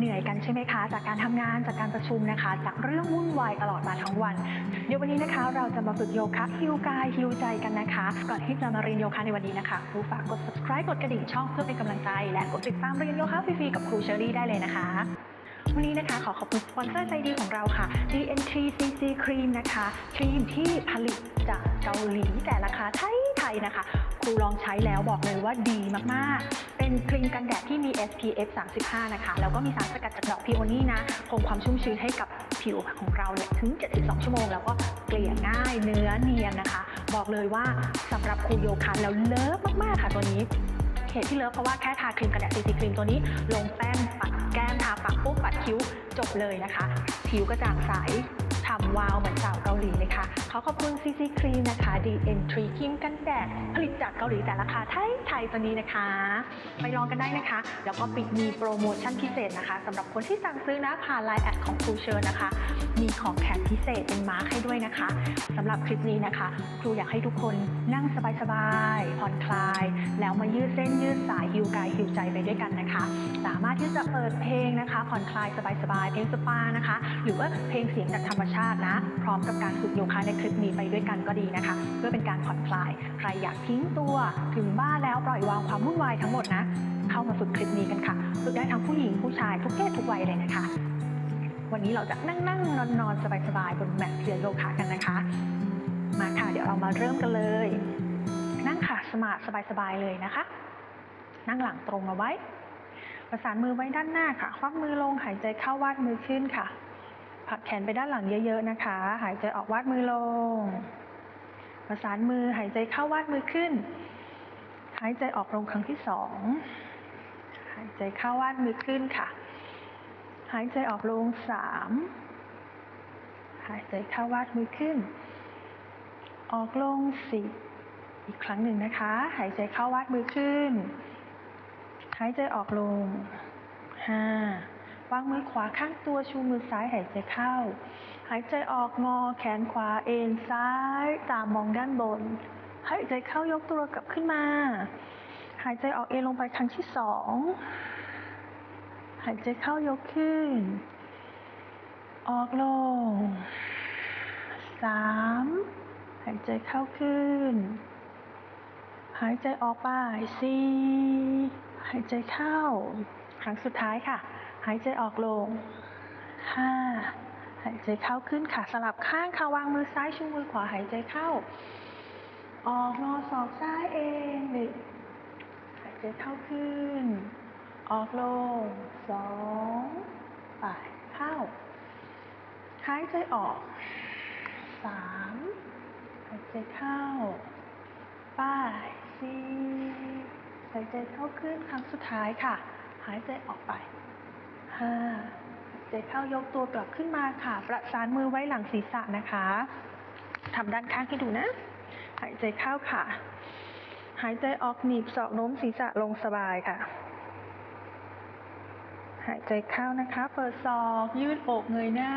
เหนื่อยกันใช่ไหมคะ จากการทำงานจากการประชุมนะคะ จากเรื่องวุ่นวายตลอดมาทั้งวัน เดี๋ยววันนี้นะคะ เราจะมาฝึกโยคะฮิวกายฮิวใจกันนะคะ ก่อนที่จะมาเรียนโยคะในวันนี้นะคะครูฝากกด subscribe กดกระดิ่งช่องเพื่อเป็นกำลังใจ และกดติดตามเรียนโยคะฟรีๆกับครูเชอรี่ได้เลยนะคะวันนี้นะคะขอขอบคุณสปอนเซอร์ใจดีของเราค่ะ DNT CC Cream นะคะครีมที่ผลิตจากเกาหลีแต่ราคาไทย ยนะคะ ครูลองใช้แล้วบอกเลยว่าดีมากๆ เป็นครีมกันแดดที่มี SPF 35 นะคะ แล้วก็มีสารสกัดจากดอกพีโอนี่นะคงความชุ่มชื้นให้กับผิวของเราเนี่ยถึง 72 ชั่วโมง แล้วก็เกลี่ยง่ายเนื้อเนียนนะคะ บอกเลยว่าสำหรับครูโยคะแล้วเลิฟมากๆค่ะตัวนี้เหตุที่เลิฟเพราะว่าแค่ทาครีมกันแดดซีซีครีมตัวนี้ ลงแป้งปัดแก้มทาปากปุ๊บปัดคิ้วจบเลยนะคะ ผิวกระจ่างใส ขอขอบคุณซีซีครีมนะคะ DN3 ครีมกันแดด ผลิตจากเกาหลีแต่ราคาไทยไทยตัวนี้นะคะ ไปลองกันได้นะคะ แล้วก็ปิดมีโปรโมชั่นพิเศษนะคะสำหรับคนที่สั่งซื้อนะผ่านไลน์แอดของครูเชิญนะคะ มีของแถมพิเศษเป็นมาร์คให้ด้วยนะคะสำหรับคลิปนี้นะคะ ครูอยากให้ทุกคนนั่งสบายๆผ่อนคลาย แล้วมายืดเส้นยืดสายฮิวกายฮิวใจไปด้วยกันนะคะ สามารถที่จะเปิดเพลงนะคะ ผ่อนคลายสบายๆเพลงสปานะคะ หรือว่าเพลงเสียงจากธรรมชาตินะ พร้อมกับการฝึกโยคะในคลิปนี้ไปด้วยกันก็ดีนะคะ เพื่อเป็นการผ่อนคลาย ใครอยากทิ้งตัวถึงบ้านแล้วปล่อยวางความวุ่นวายทั้งหมดนะ เข้ามาฝึกคลิปนี้กันค่ะ ฝึกได้ทั้งผู้หญิงผู้ชายทุกเพศทุกวัยเลยนะคะ วันนี้เราจะนั่งนั่งนอนนอนสบายๆบนแมทเรียนโยคะกันนะคะ มาค่ะเดี๋ยวเรามาเริ่มกันเลย นั่งค่ะสมาธิสบายๆเลยนะคะ นั่งหลังตรงเอาไว้ ประสานมือไว้ด้านหน้าค่ะควักมือลงหายใจเข้าวาดมือขึ้นค่ะ ผลักแขนไปด้านหลังเยอะๆนะคะ หายใจออกวาดมือลง ประสานมือหายใจเข้าวาดมือขึ้น หายใจออกลงครั้งที่สองหายใจเข้าวาดมือขึ้นค่ะ หายใจออกลงสามหายใจเข้าวาดมือขึ้น ออกลงสี่อีกครั้งหนึ่งนะคะ หายใจเข้าวาดมือขึ้น หายใจออกลงห้า วางมือขวาข้างตัวชูมือซ้ายหายใจเข้า หายใจออกงอแขนขวาเอ็นซ้ายตามมองด้านบน หายใจเข้ายกตัวกลับขึ้นมา หายใจออกเอ็นลงไปครั้งที่สองหายใจเข้ายกขึ้น ออกลงสามหายใจเข้าขึ้น หายใจออกไปสี่หายใจเข้า ครั้งสุดท้ายค่ะ หายใจออกลงห้าหายใจเข้าขึ้นค่ะ สลับข้างค่ะวางมือซ้ายชูมือขวาหายใจเข้า ออกงอศอกซ้ายเองหนึ่งหายใจเข้าขึ้น ออกลงสองไปเข้า หายใจออกสามหายใจเข้าป้ายสี่หายใจเข้าขึ้นครั้งสุดท้ายค่ะ หายใจออกไป หายใจเข้ายกตัวกลับขึ้นมาค่ะ ประสานมือไว้หลังศีรษะนะคะทำด้านข้างให้ดูนะ หายใจเข้าค่ะ หายใจออกหนีบศอกโน้มศีรษะลงสบายค่ะ หายใจเข้านะคะ เปิดศอกยืดอกเงยหน้า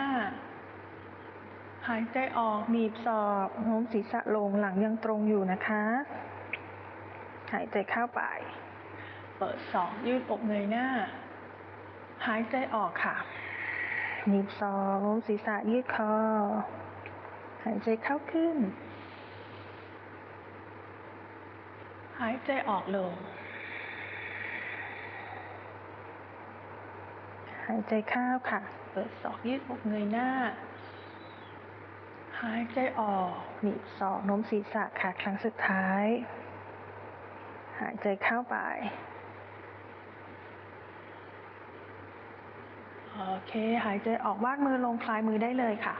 หายใจออกหนีบศอกโน้มศีรษะลงหลังยังตรงอยู่นะคะ หายใจเข้าไป เปิดศอกยืดอกเงยหน้า หายใจออกค่ะหนีบศอกโน้มศีรษะยืดคอ หายใจเข้าขึ้น หายใจออกลง หายใจเข้าค่ะ เปิดศอกยืดอกเงยหน้า หายใจออกหนีบศอกโน้มศีรษะค่ะ ครั้งสุดท้าย หายใจเข้าไป โอเค หายใจออกวางมือลงคลายมือได้เลยค่ะ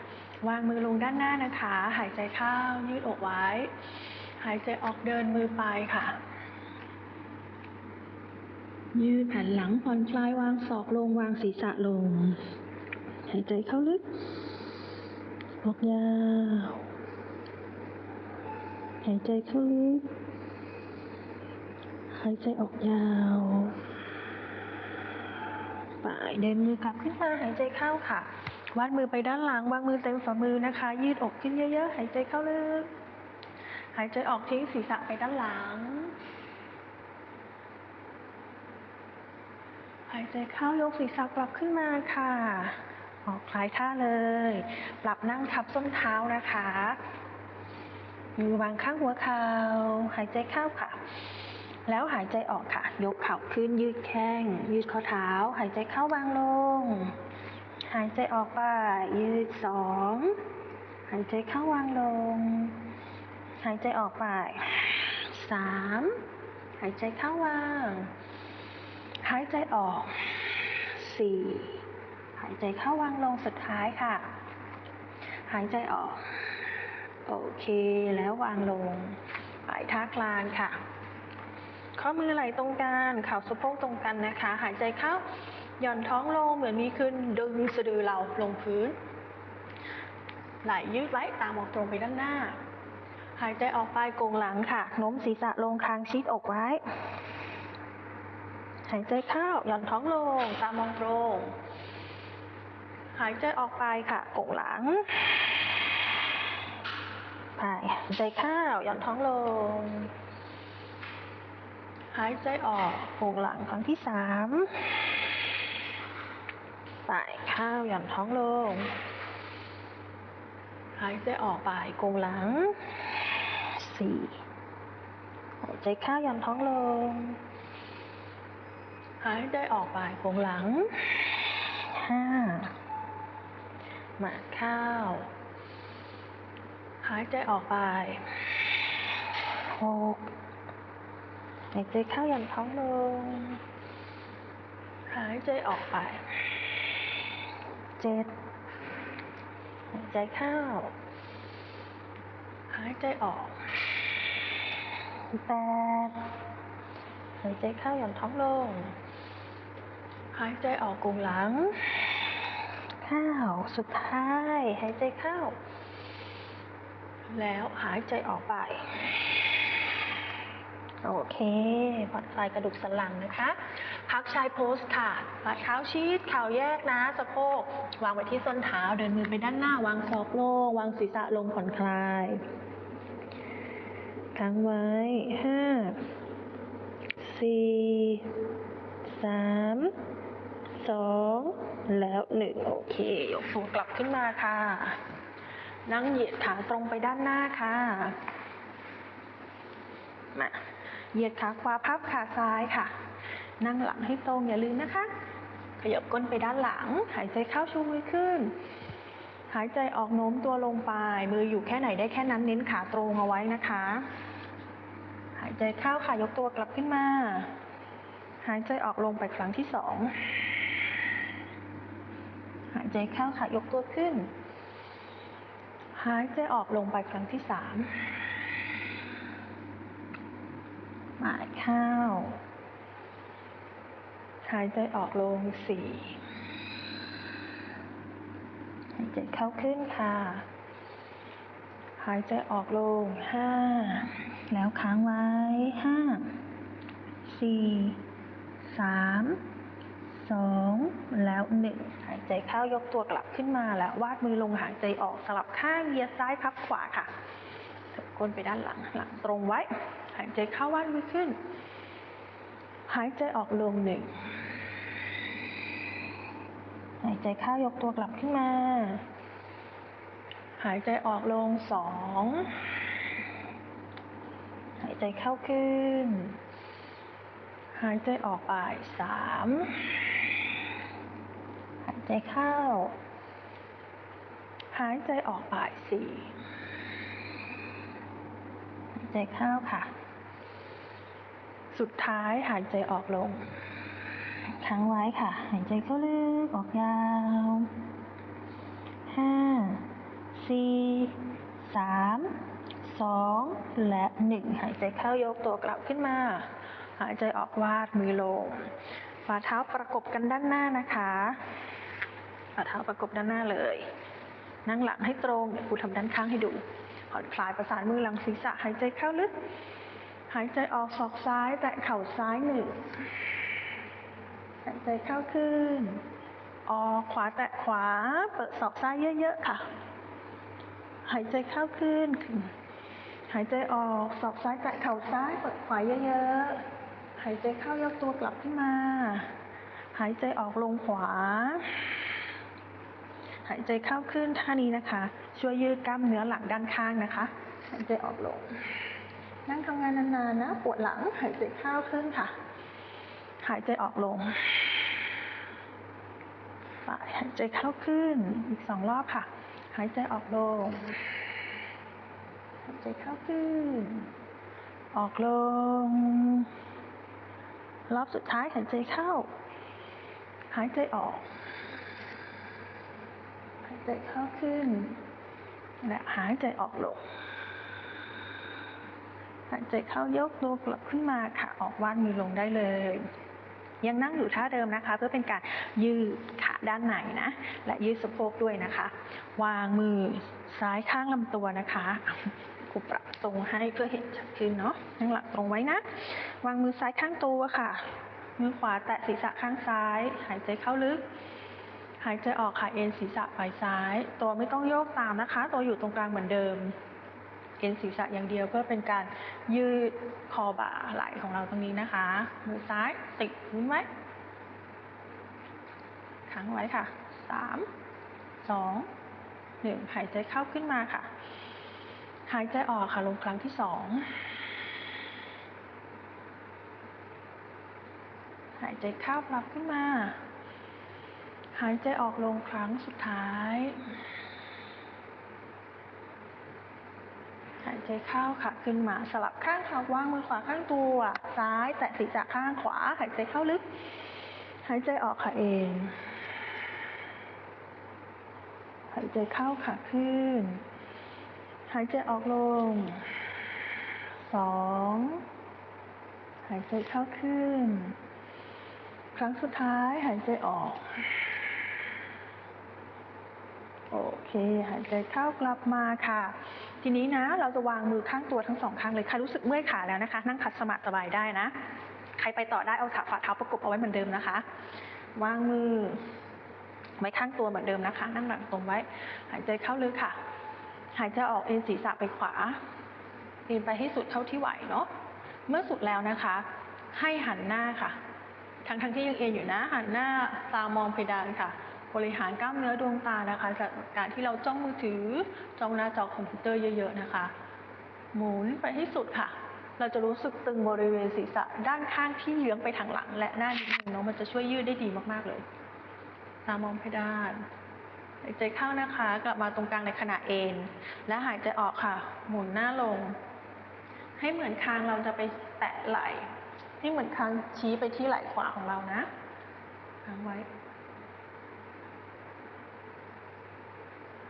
วางมือลงด้านหน้านะคะ หายใจเข้ายืดอกไว้ หายใจออกเดินมือไปค่ะ ยืดแผ่นหลังผ่อนคลายวางศอกลงวางศีรษะลง หายใจเข้าลึกออกยาวหายใจเข้าลึกหายใจออกยาว ไปเดินมือกลับขึ้นมาหายใจเข้าค่ะ วาดมือไปด้านหลังวางมือเต็มฝ่ามือนะคะ ยืดอกขึ้นเยอะ ๆ หายใจเข้าลึก หายใจออกทิ้งศีรษะไปด้านหลัง หายใจเข้ายกศีรษะกลับขึ้นมาค่ะออกคลายท่าเลย ปรับนั่งทับส้นเท้านะคะ มือวางข้างหัวเข่าหายใจเข้าค่ะ แล้วหายใจออกค่ะ ยกเข่าขึ้นยืดแข้ง ยืดข้อเท้า หายใจเข้าวางลง หายใจออกไป ยืดสอง หายใจเข้าวางลง หายใจออกไปสามหายใจเข้าวาง หายใจออกสี่หายใจเข้าวางลงสุดท้ายค่ะ หายใจออก โอเคแล้ววางลงปลายท่ากลานค่ะ ข้อมือไหลตรงกันเข่าสะโพกตรงกันนะคะ หายใจเข้าหย่อนท้องลงเหมือนมีขึ้นดึงสะดือเราลงพื้น ไหลยืดไว้ตามออกตรงไปด้านหน้า หายใจออกไปโกงหลังค่ะโน้มศีรษะลงคางชิดอกไว้ หายใจเข้าหย่อนท้องลงตามองตรง หายใจออกไปค่ะโกงหลังไปหายใจเข้าหย่อนท้องลง หายใจออกโกงหลังครั้งที่สามไปเข้าวหย่อนท้องลง หายใจออกไปโกงหลังสี่หายใจเข้าหย่อนท้องลง หายใจออกไปโกงหลังห้าหมาข้าว หายใจออกไปหก หายใจเข้าหย่อนท้องลง หายใจออกไป เจ็ด หายใจเข้า หายใจออก แปด หายใจเข้าหย่อนท้องลง หายใจออกกลงหลัง เข้า สุดท้าย หายใจเข้า แล้วหายใจออกไป โอเคผ่อนคลายกระดูกสันหลังนะคะ พักชายโพสค่ะฝ่าเท้าชีดเข่าแยกนะสะโพก วางไว้ที่ส้นเท้า เดินมือไปด้านหน้า วางศอกลง วางศีรษะลงผ่อนคลายค้างไว้ห้าสี่สามสองแล้วหนึ่งโอเค ยกตัวกลับขึ้นมาค่ะ นั่งเหยียดขาตรงไปด้านหน้าค่ะ มา เหยียดขาขวาพับขาซ้ายค่ะ นั่งหลังให้ตรงอย่าลืมนะคะ ขยับก้นไปด้านหลัง หายใจเข้าชูมือขึ้น หายใจออกโน้มตัวลงไป มืออยู่แค่ไหนได้แค่นั้นเน้นขาตรงเอาไว้นะคะ หายใจเข้าค่ะยกตัวกลับขึ้นมา หายใจออกลงไปครั้งที่สองหายใจเข้าค่ะยกตัวขึ้น หายใจออกลงไปครั้งที่สาม หายเข้าหายใจออกลงสี่หายใจเข้าขึ้นค่ะ หายใจออกลงห้าแล้วค้างไว้ห้าสี่สามสองแล้วหนึ่งหายใจเข้ายกตัวกลับขึ้นมาแล้ววาดมือลงหายใจออกสลับข้างเยียดซ้ายพับขวาค่ะเถิบก้นไปด้านหลังหลังตรงไว้ หายใจเข้าวาดมือขึ้น หายใจออกลงหนึ่ง หายใจเข้ายกตัวกลับขึ้นมา หายใจออกลงสอง หายใจเข้าขึ้น หายใจออกไปสาม หายใจเข้า หายใจออกไปสี่หายใจเข้าค่ะ สุดท้ายหายใจออกลง ค้างไว้ค่ะ หายใจเข้าลึกออกยาวห้าสี่สามสองและหนึ่งหายใจเข้ายกตัวกลับขึ้นมา หายใจออกวาดมือลงฝ่าเท้าประกบกันด้านหน้านะคะฝ่าเท้าประกบด้านหน้าเลย นั่งหลังให้ตรงเดี๋ยวครูทำด้านข้างให้ดูผ่อนคลายประสานมือหลังศีรษะหายใจเข้าลึก หายใจออกศอกซ้ายแตะเข่าซ้ายหนึ่งหายใจเข้าขึ้น ออกขวาแตะขวา เปิดศอกซ้ายเยอะๆค่ะ หายใจเข้าขึ้น หายใจออกศอกซ้ายแตะเข่าซ้าย เปิดขวาเยอะๆ หายใจเข้ายกตัวกลับขึ้นมา หายใจออกลงขวา หายใจเข้าขึ้นท่านี้นะคะ ช่วยยืดกล้ามเนื้อหลังด้านข้างนะคะ หายใจออกลง นั่งทำงานนานๆนะ ปวดหลัง หายใจเข้าขึ้นค่ะ หายใจออกลงหายใจเข้าขึ้น อีกสองรอบค่ะ หายใจออกลง หายใจเข้าขึ้น ออกลง รอบสุดท้ายหายใจเข้า หายใจออก หายใจเข้าขึ้น และหายใจออกลง หายใจเข้ายกตัวกลับขึ้นมาค่ะ ออกวาดมือลงได้เลย ยังนั่งอยู่ท่าเดิมนะคะ เพื่อเป็นการยืดขาด้านในนะ และยืดสะโพกด้วยนะคะ วางมือซ้ายข้างลำตัวนะคะครูปรับตรงให้เพื่อเห็นชัดขึ้นเนาะนั่งหลังตรงไว้นะ วางมือซ้ายข้างตัวค่ะ มือขวาแตะศีรษะข้างซ้าย หายใจเข้าลึก หายใจออกค่ะเอ็นศีรษะไปซ้าย ตัวไม่ต้องโยกตามนะคะ ตัวอยู่ตรงกลางเหมือนเดิม เอ็นศีรษะอย่างเดียวเพื่อเป็นการยืดคอบ่าไหล่ของเราตรงนี้นะคะ มือซ้ายติดพื้นไว้ค้างไว้ค่ะสามสองหนึ่งหายใจเข้าขึ้นมาค่ะ หายใจออกค่ะลงครั้งที่สองหายใจเข้าปรับขึ้นมา หายใจออกลงครั้งสุดท้าย หาย ใจเข้าค่ะขึ้นมาสลับข้างค่ะวางมือขวาข้างตัว ซ้ายแตะศีรษะข้างขวา หายใจเข้าลึก หายใจออกค่ะเอง หายใจเข้าค่ะขึ้น หายใจออกลงสองหายใจเข้าขึ้น ครั้งสุดท้ายหายใจออก โอเคหายใจเข้ากลับมาค่ะ ทีนี้นะ เราจะวางมือข้างตัวทั้งสองข้างเลยใครรู้สึกเมื่อยขาแล้วนะคะ นั่งขัดสมาธิสบายได้นะ ใครไปต่อได้เอาฝ่าเท้าประกบเอาไว้เหมือนเดิมนะคะ วางมือไว้ข้างตัวเหมือนเดิมนะคะ นั่งหลังตรงไว้ หายใจเข้าลึกค่ะ หายใจออกเอ็นศีรษะไปขวาเอ็นไปให้สุดเท่าที่ไหวเนาะเมื่อสุดแล้วนะคะ ให้หันหน้าค่ะ ทั้งทั้งที่ยังเอ็นอยู่นะ หันหน้าตามองเพดานค่ะ บริหารกล้ามเนื้อดวงตานะคะ จากการที่เราจ้องมือถือจ้องหน้าจอคอมพิวเตอร์เยอะ ๆ นะคะ หมุนไปให้สุดค่ะ เราจะรู้สึกตึงบริเวณศีรษะด้านข้างที่เยื้องไปทางหลัง และหน้านิดนึงเนาะมันจะช่วยยืดได้ดีมากๆเลย ตามองเพดานหายใจเข้านะคะ กลับมาตรงกลางในขณะเอนและหายใจออกค่ะ หมุนหน้าลง ให้เหมือนคางเราจะไปแตะไหล่ให้เหมือนคางชี้ไปที่ไหล่ขวาของเรานะค้างไว้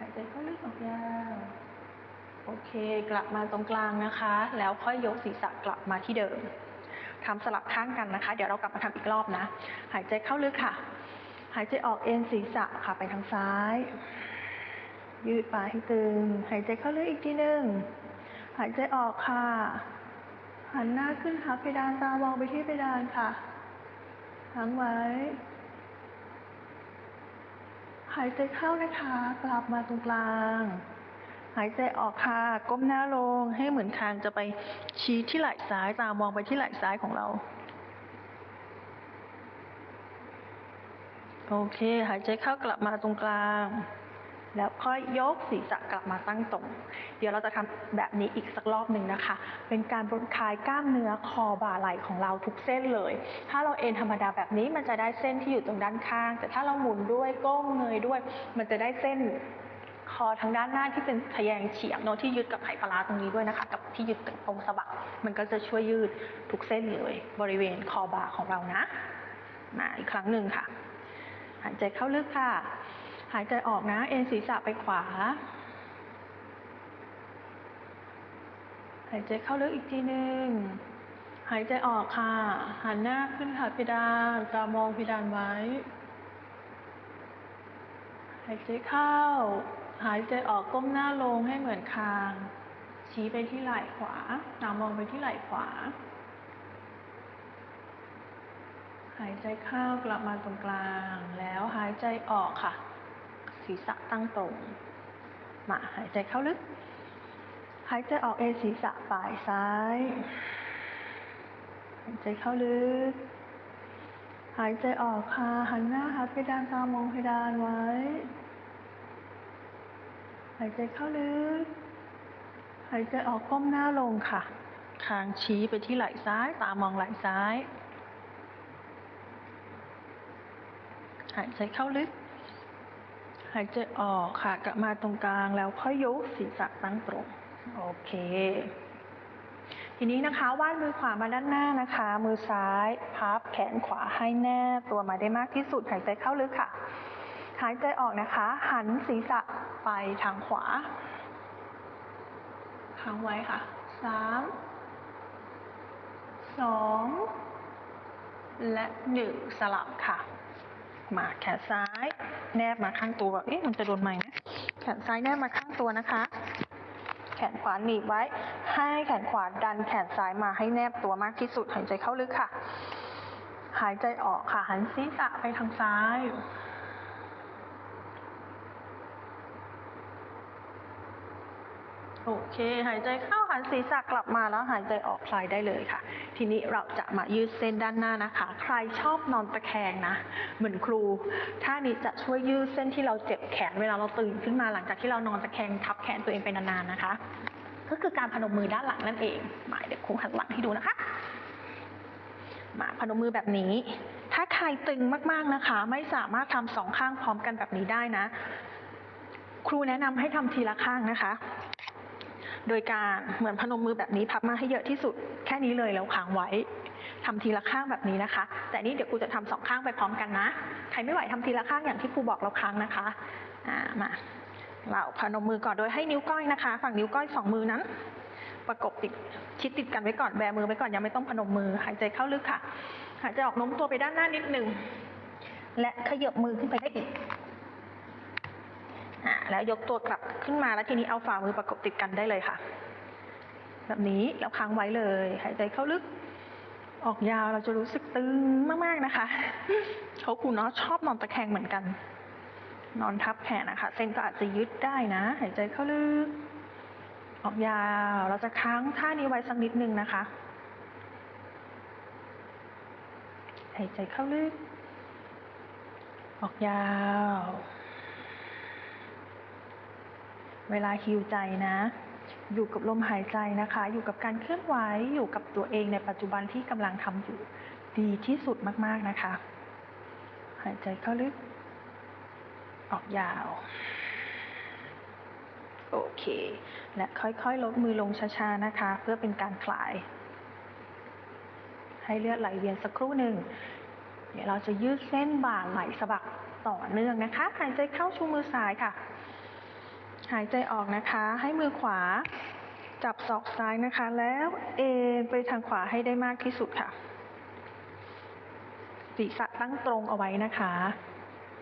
ายใจเข้าลึกออกยาวโอเค กลับมาตรงกลางนะคะ แล้วค่อยยกศีรษะกลับมาที่เดิมทำสลับข้างกันนะคะ เดี๋ยวเรากลับมาทำอีกรอบนะ หายใจเข้าลึกค่ะ หายใจออกเอ็นศีรษะค่ะไปทางซ้าย ยืดปลายให้ตึง หายใจเข้าลึกอีกทีหนึ่ง หายใจออกค่ะ หันหน้าขึ้นหาเพดานตามองไปที่เพดานค่ะค้งไว้ หายใจเข้านะคะ กลับมาตรงกลาง หายใจออกค่ะ ก้มหน้าลงให้เหมือนคางจะไปชี้ที่ไหล่ซ้ายตามองไปที่ไหล่ซ้ายของเรา โอเค หายใจเข้ากลับมาตรงกลาง แล้วค่อยยกศีรษะกลับมาตั้งตรง เดี๋ยวเราจะทำแบบนี้อีกสักรอบหนึ่งนะคะ เป็นการบดคลายกล้ามเนื้อคอบ่าไหล่ของเราทุกเส้นเลย ถ้าเราเอนธรรมดาแบบนี้มันจะได้เส้นที่อยู่ตรงด้านข้าง แต่ถ้าเราหมุนด้วยก้มเงยด้วย มันจะได้เส้นคอทางด้านหน้าที่เป็นทะแยงเฉียงเนอะที่ยึดกับไหปลาร้าตรงนี้ด้วยนะคะ กับที่ยึดกับตรงสะบักมันก็จะช่วยยืดทุกเส้นเลย บริเวณคอบ่าของเรานะมาอีกครั้งหนึ่งค่ะหายใจเข้าลึกค่ะ หายใจออกนะ เอ็นศีรษะไปขวา หายใจเข้าลึกอีกทีหนึ่ง หายใจออกค่ะ หันหน้าขึ้นหาเพดานตามองเพดานไว้ หายใจเข้า หายใจออกก้มหน้าลงให้เหมือนคาง ชี้ไปที่ไหล่ขวา ตามองไปที่ไหล่ขวา หายใจเข้ากลับมาตรงกลาง แล้วหายใจออกค่ะ ศีรษะตั้งตรง มาหายใจเข้าลึก หายใจออกเอศีรษะปลายซ้าย หายใจเข้าลึก หายใจออกค่ะ หันหน้าหาเพดานตามองเพดานไว้ หายใจเข้าลึก หายใจออกก้มหน้าลงค่ะ คางชี้ไปที่ไหล่ซ้าย ตามองไหล่ซ้าย หายใจเข้าลึก หายใจออกค่ะกลับมาตรงกลางแล้วค่อยยกศีรษะตั้งตรง โอเค ทีนี้นะคะวาดมือขวามาด้านหน้านะคะ มือซ้ายพับแขนขวาให้แนบตัวมาได้มากที่สุดหายใจเข้าลึกค่ะ หายใจออกนะคะ หันศีรษะไปทางขวาค้างไว้ค่ะสามสองและหนึ่งสลับค่ะ มาแขนซ้าย แนบมาข้างตัว เอ๊ะมันจะโดนไหมนะแขนซ้ายแนบมาข้างตัวนะคะ แขนขวาหนีบไว้ ให้แขนขวาดันแขนซ้ายมาให้แนบตัวมากที่สุด หายใจเข้าลึกค่ะ หายใจออกค่ะ หันศีรษะไปทางซ้าย โอเค หายใจเข้าหันศีรษะกลับมาแล้วหายใจออกคลายได้เลยค่ะ ทีนี้เราจะมายืดเส้นด้านหน้านะคะ ใครชอบนอนตะแคงนะ เหมือนครูท่านี้จะช่วยยืดเส้นที่เราเจ็บแขนเวลาเราตื่นขึ้นมาหลังจากที่เรานอนตะแคงทับแขนตัวเองไปนานๆนะคะ ก็คือการพนมมือด้านหลังนั่นเองมาเดี๋ยวครูหันหลังให้ดูนะคะ มาพนมมือแบบนี้ ถ้าใครตึงมากๆนะคะ ไม่สามารถทำสองข้างพร้อมกันแบบนี้ได้นะ ครูแนะนำให้ทำทีละข้างนะคะ โดยการเหมือนพนมมือแบบนี้พับมาให้เยอะที่สุดแค่นี้เลยแล้วค้างไว้ทำทีละข้างแบบนี้นะคะ แต่นี่เดี๋ยวครูจะทำสองข้างไปพร้อมกันนะ ใครไม่ไหวทำทีละข้างอย่างที่ครูบอกเราค้างนะคะอ่ามาเราพนมมือก่อนโดยให้นิ้วก้อยนะคะ ฝั่งนิ้วก้อยสองมือนั้น ประกบติดชิดติดกันไว้ก่อนแบมือไว้ก่อนยังไม่ต้องพนมมือหายใจเข้าลึกค่ะหายใจออกโน้มตัวไปด้านหน้านิดหนึ่งและขยับมือขึ้นไปได้อีก แล้วยกตัวกลับขึ้นมาแล้วทีนี้เอาฝ่ามือประกบติดกันได้เลยค่ะ แบบนี้แล้วค้างไว้เลยหายใจเข้าลึกออกยาวเราจะรู้สึกตึงมากๆนะคะเขาครูเนาะชอบนอนตะแคงเหมือนกัน นอนทับแขนนะคะ เส้นก็อาจจะยึดได้นะ หายใจเข้าลึก ออกยาวเราจะค้างท่านี้ไว้สักนิดนึงนะคะ หายใจเข้าลึก ออกยาว เวลาฮิวใจนะ อยู่กับลมหายใจนะคะ อยู่กับการเคลื่อนไหวอยู่กับตัวเองในปัจจุบันที่กำลังทำอยู่ดีที่สุดมากๆนะคะ หายใจเข้าลึก ออกยาว โอเค และค่อยๆ ลดมือลงช้าๆนะคะ เพื่อเป็นการคลาย ให้เลือดไหลเวียนสักครู่หนึ่งเดี๋ยวเราจะยืดเส้นบ่าไหลสะบักต่อเนื่องนะคะ หายใจเข้าชูมือซ้ายค่ะ หายใจออกนะคะ ให้มือขวา จับศอกซ้ายนะคะ แล้วเอ็นไปทางขวาให้ได้มากที่สุดค่ะ ศีรษะตั้งตรงเอาไว้นะคะ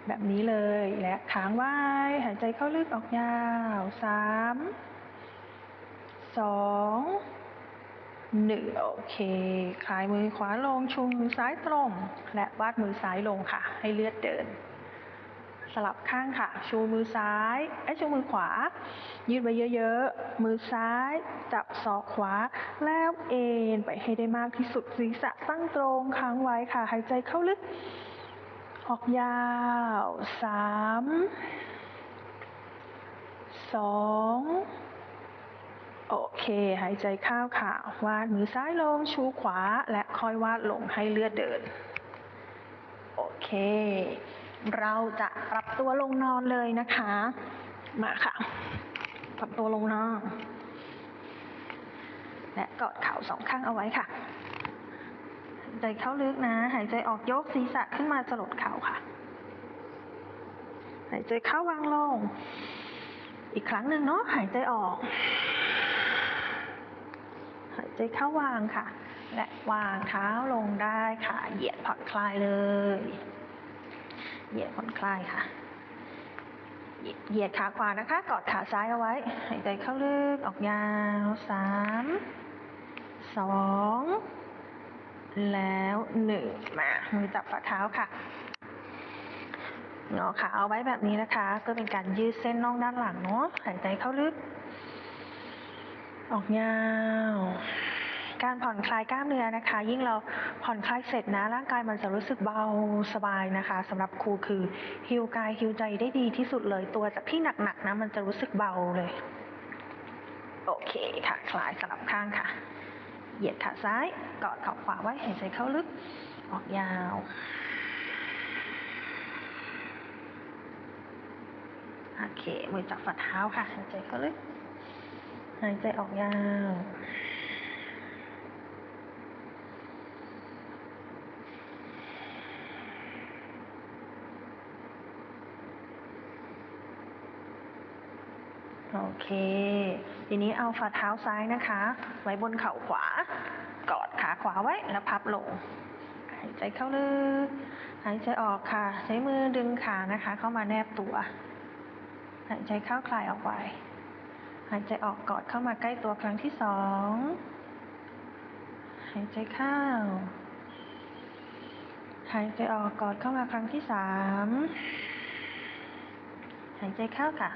แบบนี้เลยและค้างไว้ หายใจเข้าลึกออกยาวสามสองหนึ่งโอเค คลายมือขวาลงชูมือซ้ายตรง และวาดมือซ้ายลงค่ะ ให้เลือดเดิน สลับข้างค่ะ ชูมือซ้ายไอ้ชูมือขวา ยืดไว้เยอะๆ มือซ้าย จับศอกขวา แล้วเอ็นไปให้ได้มากที่สุดศีรษะตั้งตรงค้างไว้ค่ะ หายใจเข้าลึก ออกยาวสามสองโอเค หายใจเข้าค่ะ วาดมือซ้ายลง ชูขวา และค่อยวาดลงให้เลือดเดิน โอเค เราจะปรับตัวลงนอนเลยนะคะ มาค่ะ ปรับตัวลงนอน และกอดเข่าสองข้างเอาไว้ค่ะหายใจเข้าลึกนะ หายใจออกยกศีรษะขึ้นมาจรดเข่าค่ะ หายใจเข้าวางลง อีกครั้งหนึ่งเนาะหายใจออก หายใจเข้าวางค่ะ และวางเท้าลงได้ค่ะ เหยียดผ่อนคลายเลย เหยียดผ่อนคลายค่ะ เหยียดขาขวานะคะ กอดขาซ้ายเอาไว้ หายใจเข้าลึกออกยาวสามสองแล้วหนึ่งมา มือจับฝ่าเท้าค่ะงอขาเอาไว้แบบนี้นะคะเพื่อเป็นการยืดเส้นน่องด้านหลังเนาะ หายใจเข้าลึก ออกยาว การผ่อนคลายกล้ามเนื้อนะคะ ยิ่งเราผ่อนคลายเสร็จนะ ร่างกายมันจะรู้สึกเบาสบายนะคะสำหรับครูคือฮิวกายฮิวใจได้ดีที่สุดเลยตัวจากที่หนักๆนะมันจะรู้สึกเบาเลย โอเคค่ะ คลายสลับข้างค่ะ เหยียดขาซ้ายกอดเข่าขวาไว้หายใจเข้าลึก ออกยาวโอเคมือจับฝ่าเท้าค่ะหายใจเข้าลึกหายใจออกยาว โอเค ทีนี้เอาฝ่าเท้าซ้ายนะคะ ไว้บนเข่าขวา กอดขาขวาไว้แล้วพับลง หายใจเข้าลึก หายใจออกค่ะ ใช้มือดึงขานะคะ เข้ามาแนบตัว หายใจเข้าคลายออกไป หายใจออกกอดเข้ามาใกล้ตัวครั้งที่สอง หายใจเข้า หายใจออกกอดเข้ามาครั้งที่สาม หายใจเข้าค่ะ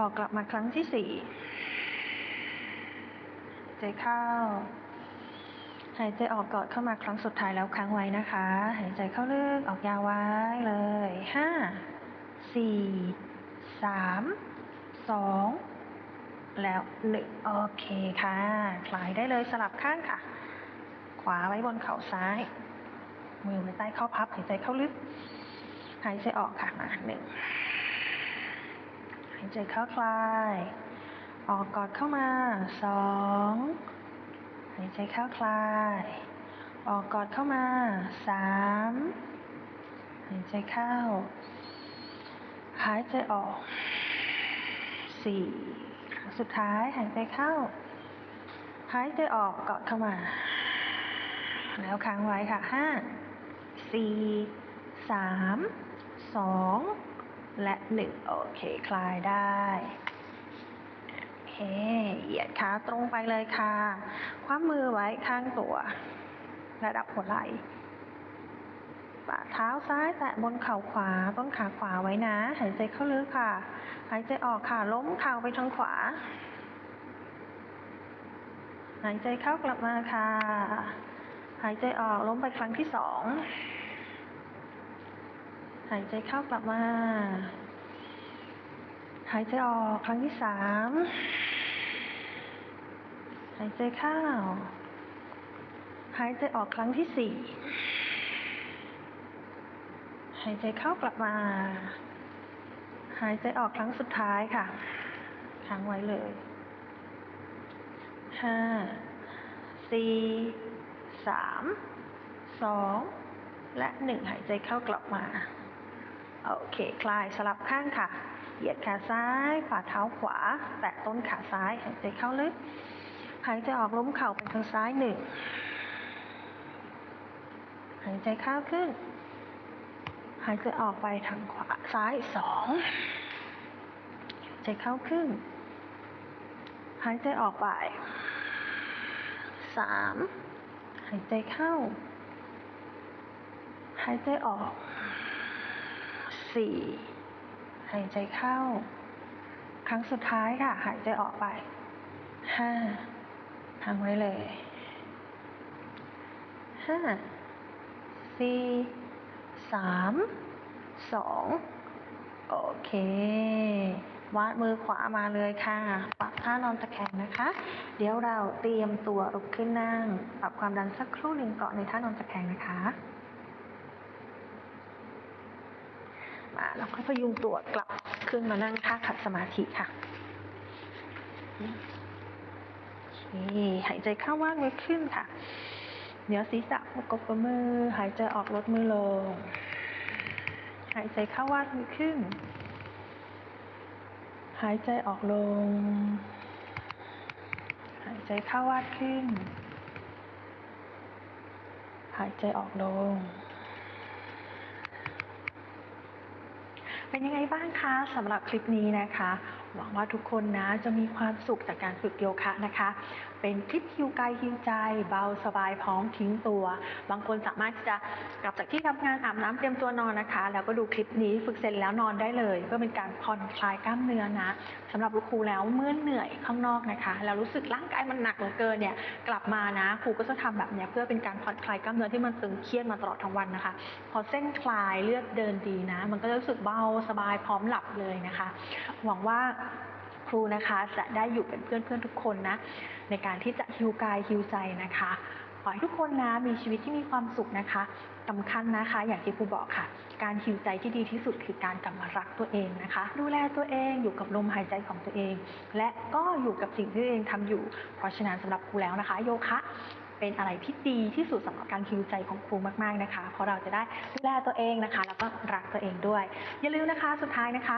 ออกกลับมาครั้งที่สี่ใจเข้า หายใจออกกอดเข้ามาครั้งสุดท้ายแล้วค้างไว้นะคะ หายใจเข้าลึกออกยาวไว้เลยห้าสี่สามสองแล้วหนึ่งโอเคค่ะ คลายได้เลยสลับข้างค่ะ ขวาไว้บนเข่าซ้าย มือไว้ใต้ข้อพับ หายใจเข้าลึก หายใจออกค่ะมาหนึ่ง หายใจเข้าคลาย ออกกอดเข้ามาสองหายใจเข้าคลาย ออกกอดเข้ามาสามหายใจเข้า หายใจออกสี่ครั้งสุดท้ายหายใจเข้า หายใจออกกอดเข้ามา แล้วค้างไว้ค่ะห้าสี่สามสอง และหนึ่งโอเค คลายได้โอเคเหยียดขาตรงไปเลยค่ะ คว้ามือไว้ข้างตัว ระดับหัวไหล่ฝ่าเท้าซ้ายแตะบนเข่าขวา ต้นขาขวาไว้นะ หายใจเข้าลึกค่ะ หายใจออกค่ะ ล้มเข่าไปทางขวา หายใจเข้ากลับมาค่ะ หายใจออกล้มไปครั้งที่สอง หายใจเข้ากลับมา หายใจออกครั้งที่สาม หายใจเข้า หายใจออกครั้งที่สี่ หายใจเข้ากลับมา หายใจออกครั้งสุดท้ายค่ะค้างไว้เลยห้าสี่สามสองและหนึ่งหายใจเข้ากลับมา โอเค คลายสลับข้างค่ะ เหยียดขาซ้าย ฝ่าเท้าขวา แตะต้นขาซ้าย หายใจเข้าลึก หายใจออกล้มเข่าไปทางซ้ายหนึ่ง หายใจเข้าขึ้น หายใจออกไปทางขวาซ้ายสอง หายใจเข้าขึ้น หายใจออกไปสาม หายใจเข้า หายใจออก สี่หายใจเข้า ครั้งสุดท้ายค่ะ หายใจออกไปห้าทางไว้เลยห้าสี่สามสองโอเควาดมือขวามาเลยค่ะปรับท่านอนตะแคงนะคะ เดี๋ยวเราเตรียมตัวลุกขึ้นนั่ง ปรับความดันสักครู่หนึ่งเกาะในท่านอนตะแคงนะคะ มาแล้วก็พยุงตัวกลับขึ้นมานั่งท่าขัดสมาธิค่ะโอเคหายใจเข้าว่างมือขึ้นค่ะ เดี๋ยวศีรษะประกบกับมือ หายใจออกลดมือลง หายใจเข้าวาดมือขึ้น หายใจออกลง หายใจเข้าวาดขึ้น หายใจออกลง เป็นยังไงบ้างคะสำหรับคลิปนี้นะคะ หวังว่าทุกคนนะจะมีความสุขจากการฝึกโยคะนะคะเป็นคลิปฮิวกายฮิวใจ เบาสบายพร้อมทิ้งตัว บางคนสามารถที่จะกลับจากที่ทำงานอาบน้ำเตรียมตัวนอนนะคะ แล้วก็ดูคลิปนี้ฝึกเสร็จแล้วนอนได้เลย เพื่อเป็นการผ่อนคลายกล้ามเนื้อนะสำหรับครูแล้วเมื่อเหนื่อยข้างนอกนะคะแล้วรู้สึกร่างกายมันหนักเหลือเกินเนี่ยกลับมานะครูก็จะทำแบบเนี้ยเพื่อเป็นการผ่อนคลายกล้ามเนื้อที่มันตึงเครียดมาตลอดทั้งวันนะคะ พอเส้นคลายเลือดเดินดีนะ มันก็จะรู้สึกเบาสบายพร้อมหลับเลยนะคะ หวังว่าครูนะคะจะได้อยู่เป็นเพื่อนเพื่อนทุกคนนะ ในการที่จะฮิวกายฮิวใจนะคะขอให้ทุกคนนะมีชีวิตที่มีความสุขนะคะสำคัญนะคะ อย่างที่ครูบอกค่ะ การฮิวใจที่ดีที่สุดคือการกลับมารักตัวเองนะคะ ดูแลตัวเองอยู่กับลมหายใจของตัวเอง และก็อยู่กับสิ่งที่ตัวเองทำอยู่ เพราะฉะนั้นสำหรับครูแล้วนะคะ โยคะ เป็นอะไรที่ดีที่สุดสำหรับการฮิวใจของครูมากๆนะคะ เพราะเราจะได้ดูแลตัวเองนะคะ แล้วก็รักตัวเองด้วย อย่าลืมนะคะสุดท้ายนะคะ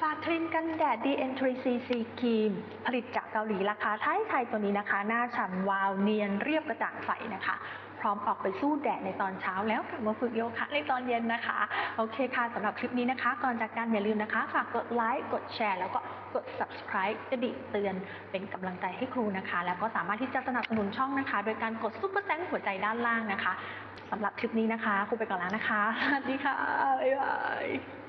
ฝากครีมกันแดด DN3CC ครีมผลิตจากเกาหลีราคาไทยไทยตัวนี้นะคะ หน้าฉ่ำวาวเนียนเรียบกระจ่างใสนะคะ พร้อมออกไปสู้แดดในตอนเช้าแล้วกลับมาฝึกโยคะในตอนเย็นนะคะ โอเคค่ะสำหรับคลิปนี้นะคะ ก่อนจากกันอย่าลืมนะคะ ฝากกดไลค์กดแชร์แล้วก็กด subscribe กระดิ่งเตือนเป็นกำลังใจให้ครูนะคะ แล้วก็สามารถที่จะสนับสนุนช่องนะคะ โดยการกดซุปเปอร์แซงหัวใจด้านล่างนะคะสำหรับคลิปนี้นะคะครูไปก่อนแล้วนะคะสวัสดีค่ะบ๊ายบาย